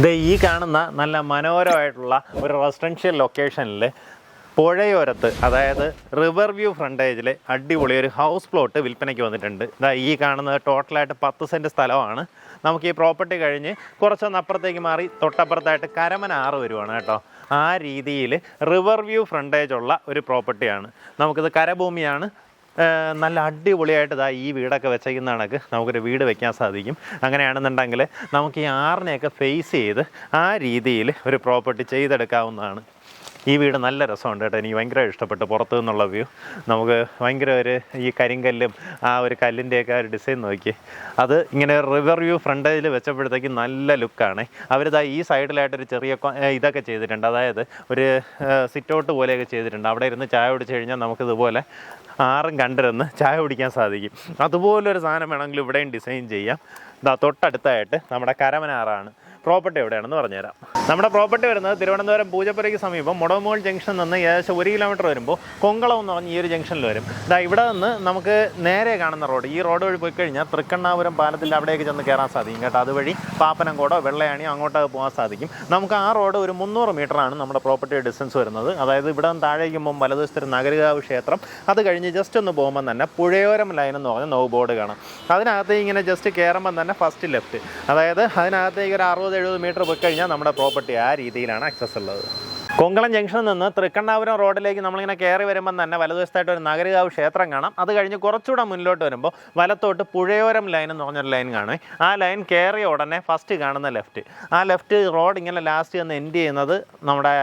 ഇത് ഈ കാണുന്ന നല്ല മനോഹരമായിട്ടുള്ള ഒരു റെസിഡൻഷ്യൽ ലൊക്കേഷനിൽ പുഴയോരത്ത് അതായത് റിവർ വ്യൂ ഫ്രണ്ടേജിൽ അടിപൊളി ഒരു ഹൗസ് പ്ലോട്ട് വിൽപ്പനയ്ക്ക് വന്നിട്ടുണ്ട്. ഇതാ ഈ കാണുന്നത് ടോട്ടലായിട്ട് പത്ത് സെന്റ് സ്ഥലമാണ്. നമുക്ക് ഈ പ്രോപ്പർട്ടി കഴിഞ്ഞ് കുറച്ചൊന്ന് അപ്പുറത്തേക്ക് മാറി തൊട്ടപ്പുറത്തായിട്ട് കരമന ആറ് വരുവാണ് കേട്ടോ. ആ രീതിയിൽ റിവർ വ്യൂ ഫ്രണ്ടേജ് ഉള്ള ഒരു പ്രോപ്പർട്ടിയാണ് നമുക്കിത് കരഭൂമിയാണ്. നല്ല അടിപൊളിയായിട്ട് ഇതാ ഈ വീടൊക്കെ വെച്ചേക്കുന്ന കണക്ക് നമുക്കൊരു വീട് വെക്കാൻ സാധിക്കും. അങ്ങനെയാണെന്നുണ്ടെങ്കിൽ നമുക്ക് ഈ ആറിനെയൊക്കെ ഫേസ് ചെയ്ത് ആ രീതിയിൽ ഒരു പ്രോപ്പർട്ടി ചെയ്തെടുക്കാവുന്നതാണ്. ഈ വീട് നല്ല രസമുണ്ട് കേട്ടോ. എനിക്ക് ഭയങ്കര ഇഷ്ടപ്പെട്ടു പുറത്തു നിന്നുള്ള വ്യൂ. നമുക്ക് ഭയങ്കര ഒരു ഈ കരിങ്കല്ലും ആ ഒരു കല്ലിന്റെയൊക്കെ ഒരു ഡിസൈൻ നോക്കി. അത് ഇങ്ങനെ റിവർ വ്യൂ ഫ്രണ്ടേജിൽ വെച്ചപ്പോഴത്തേക്ക് നല്ല ലുക്കാണ്. അവരിതാ ഈ സൈഡിലായിട്ടൊരു ചെറിയ ഇതൊക്കെ ചെയ്തിട്ടുണ്ട്. അതായത് ഒരു സിറ്റ് ഔട്ട് പോലെയൊക്കെ ചെയ്തിട്ടുണ്ട്. അവിടെ ഇരുന്ന് ചായ കുടിച്ച് കഴിഞ്ഞാൽ നമുക്കിതുപോലെ ആറും കണ്ടിരുന്ന് ചായ കുടിക്കാൻ സാധിക്കും. അതുപോലൊരു സാധനം വേണമെങ്കിൽ ഇവിടെയും ഡിസൈൻ ചെയ്യാം. ഇതാ തൊട്ടടുത്തായിട്ട് നമ്മുടെ കരമനാറാണ്. പ്രോപ്പർട്ടി എവിടെയാണെന്ന് പറഞ്ഞുതരാം. നമ്മുടെ പ്രോപ്പർട്ടി വരുന്നത് തിരുവനന്തപുരം പൂജപ്പുരയ്ക്ക് സമീപം മുടമോൾ ജംഗ്ഷൻ നിന്ന് ഏകദേശം ഒരു കിലോമീറ്റർ വരുമ്പോൾ കൊങ്കളം എന്ന് പറഞ്ഞ ഈ ഒരു ജംഗ്ഷനിൽ വരും. ഇതാ ഇവിടെ നിന്ന് നമുക്ക് നേരെ കാണുന്ന റോഡ് ഈ റോഡ് വഴി പോയി കഴിഞ്ഞാൽ തൃക്കണ്ണാപുരം പാലത്തിൽ അവിടേക്ക് ചെന്ന് കയറാൻ സാധിക്കും കേട്ടോ. അതുവഴി പാപ്പനംകോടോ വെള്ളയാണിയോ അങ്ങോട്ട് പോകാൻ സാധിക്കും. നമുക്ക് ആ റോഡ് ഒരു മുന്നൂറ് മീറ്ററാണ് നമ്മുടെ പ്രോപ്പർട്ടി ഡിസ്റ്റൻസ് വരുന്നത്. അതായത് ഇവിടെ നിന്ന് താഴേക്ക് പോകുമ്പോൾ വലതുവശത്തൊരു നഗരകാവ് ക്ഷേത്രം. അത് കഴിഞ്ഞ് ജസ്റ്റ് ഒന്ന് പോകുമ്പോൾ തന്നെ പുഴയോരം ലൈൻ എന്ന് പറഞ്ഞ നോ ബോർഡ് കാണാം. അതിനകത്ത് ഇങ്ങനെ ജസ്റ്റ് കയറുമ്പോൾ തന്നെ ഫസ്റ്റ് ലെഫ്റ്റ് അതായത് അതിനകത്തേക്ക് ഒരു അറുപത് എഴുപത് മീറ്റർ പോയി കഴിഞ്ഞാൽ നമ്മുടെ പ്രോപ്പർട്ടി ആ രീതിയിലാണ് ആക്സസ് ഉള്ളത്. കൊങ്കളം ജംഗ്ഷനിൽ നിന്ന് തൃക്കണ്ണാപുരം റോഡിലേക്ക് നമ്മളിങ്ങനെ കയറി വരുമ്പോൾ തന്നെ വലതുവശത്തായിട്ട് ഒരു നഗരകാവ് ക്ഷേത്രം കാണാം. അത് കഴിഞ്ഞ് കുറച്ചുകൂടെ മുന്നിലോട്ട് വരുമ്പോൾ വലത്തോട്ട് പുഴയോരം ലൈൻ എന്ന് പറഞ്ഞൊരു ലൈൻ കാണുമേ ആ ലൈൻ കയറിയ ഉടനെ ഫസ്റ്റ് കാണുന്ന ലെഫ്റ്റ് ആ ലെഫ്റ്റ് റോഡ് ഇങ്ങനെ ലാസ്റ്റ് ചെന്ന് എൻഡ് ചെയ്യുന്നത് നമ്മുടെ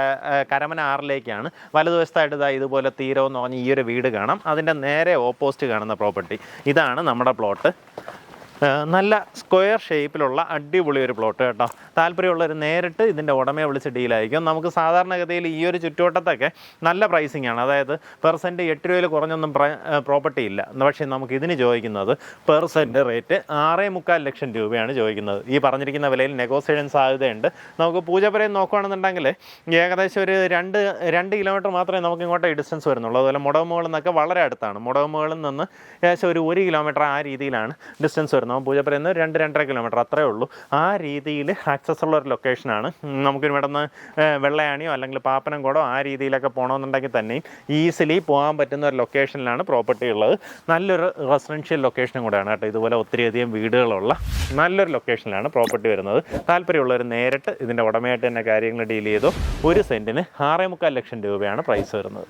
കരമന ആറിലേക്കാണ്. വലതുവശത്തായിട്ട് ഇതാ ഇതുപോലെ തീരോ എന്ന് പറഞ്ഞ ഈ ഒരു വീട് കാണാം. അതിന്റെ നേരെ ഓപ്പോസിറ്റ് കാണുന്ന പ്രോപ്പർട്ടി ഇതാണ് നമ്മുടെ പ്ലോട്ട് നല്ല സ്ക്വയർ ഷേപ്പിലുള്ള അടിപൊളി ഒരു പ്ലോട്ട് കേട്ടോ. താല്പര്യമുള്ളവർ നേരിട്ട് ഇതിന്റെ ഉടമയെ വിളിച്ച് ഡീലായിരിക്കും നമുക്ക് സാധാരണഗതിയിൽ ഈ ഒരു ചുറ്റുവട്ടത്തൊക്കെ നല്ല പ്രൈസിംഗ് ആണ്. അതായത് പെർസെന്റ് എട്ട് രൂപയിൽ കുറഞ്ഞൊന്നും പ്രോപ്പർട്ടി ഇല്ല. പക്ഷേ നമുക്ക് ഇതിന് ചോദിക്കുന്നത് പെർസെന്റ് റേറ്റ് ആറേ മുക്കാൽ ലക്ഷം രൂപയാണ് ചോദിക്കുന്നത്. ഈ പറഞ്ഞിരിക്കുന്ന വിലയിൽ നെഗോസിയേഷൻ സാധ്യതയുണ്ട്. നമുക്ക് പൂജപ്പുരയിൽ നോക്കുകയാണെന്നുണ്ടെങ്കിൽ ഏകദേശം ഒരു രണ്ട് രണ്ട് കിലോമീറ്റർ മാത്രമേ നമുക്ക് ഇങ്ങോട്ട് ഡിസ്റ്റൻസ് വരുന്നുള്ളൂ. അതുപോലെ മുടവുമുകളിൽ നിന്നൊക്കെ വളരെ അടുത്താണ്. മുടവുമുകളിൽ നിന്ന് ഏകദേശം ഒരു ഒരു കിലോമീറ്റർ ആ രീതിയിലാണ് ഡിസ്റ്റൻസ് വരുന്നത്. അപ്പോൾ പൂജപ്പുരയിൽ നിന്ന് രണ്ട് രണ്ടര കിലോമീറ്റർ അത്രേ ഉള്ളൂ. ആ രീതിയിൽ ആക്സസ് ഉള്ള ഒരു ലൊക്കേഷനാണ് നമുക്ക് ഇവിടെ നിന്ന് വെള്ളയാണിയോ അല്ലെങ്കിൽ പാപ്പനംകോടോ ആ രീതിയിലൊക്കെ പോകണമെന്നുണ്ടെങ്കിൽ തന്നെയും ഈസിലി പോകാൻ പറ്റുന്ന ഒരു ലൊക്കേഷനിലാണ് പ്രോപ്പർട്ടി ഉള്ളത്. നല്ലൊരു റെസിഡൻഷ്യൽ ലൊക്കേഷനും കൂടെയാണ് കേട്ടോ. ഇതുപോലെ ഒത്തിരിയധികം വീടുകളുള്ള നല്ലൊരു ലൊക്കേഷനിലാണ് പ്രോപ്പർട്ടി വരുന്നത്. താല്പര്യമുള്ളവർ നേരിട്ട് ഇതിന്റെ ഉടമയായിട്ട് തന്നെ കാര്യങ്ങൾ ഡീൽ ചെയ്തു. ഒരു സെന്റിന് ആറേ മുക്കാൽ ലക്ഷം രൂപയാണ് പ്രൈസ് വരുന്നത്.